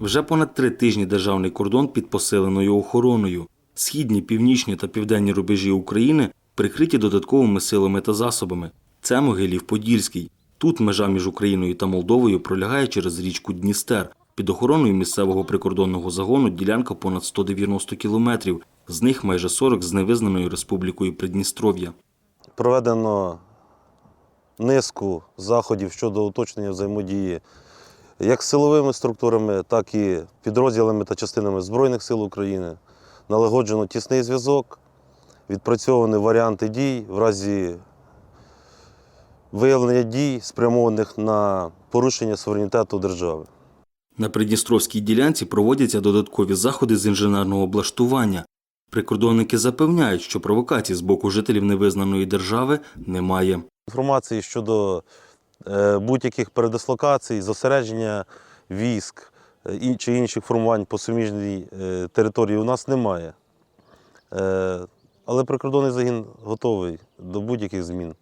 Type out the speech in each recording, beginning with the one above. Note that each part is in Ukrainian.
Вже понад три тижні державний кордон під посиленою охороною. Східні, північні та південні рубежі України прикриті додатковими силами та засобами. Це Могилів-Подільський. Тут межа між Україною та Молдовою пролягає через річку Дністер. Під охороною місцевого прикордонного загону ділянка понад 190 кілометрів, з них майже 40 з невизнаною республікою Придністров'я. Проведено низку заходів щодо уточнення взаємодії як силовими структурами, так і підрозділами та частинами Збройних сил України. Налагоджено тісний зв'язок, відпрацьовані варіанти дій в разі виявлення дій, спрямованих на порушення суверенітету держави. На Придністровській ділянці проводяться додаткові заходи з інженерного облаштування. Прикордонники запевняють, що провокацій з боку жителів невизнаної держави немає. Інформації щодо будь-яких передислокацій, зосередження військ е, чи інших формувань по суміжній е, території у нас немає. Е, Але прикордонний загін готовий до будь-яких змін.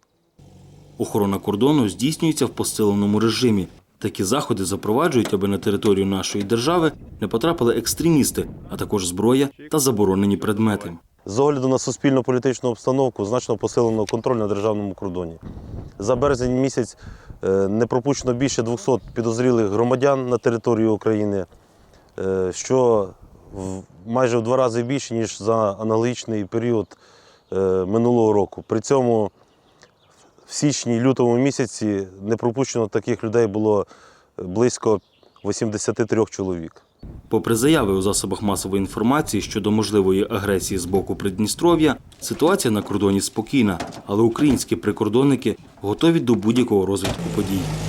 Охорона кордону здійснюється в посиленому режимі. Такі заходи запроваджують, аби на територію нашої держави не потрапили екстремісти, а також зброя та заборонені предмети. З огляду на суспільно-політичну обстановку значно посилено контроль на державному кордоні. За березень місяць е, не пропущено більше 200 підозрілих громадян на територію України, е, що майже в два рази більше, ніж за аналогічний період е, минулого року. При цьому в січні лютому місяці не пропущено таких людей було е, близько 83 чоловік. Попри заяви у засобах масової інформації щодо можливої агресії з боку Придністров'я, ситуація на кордоні спокійна, але українські прикордонники готові до будь-якого розвитку подій.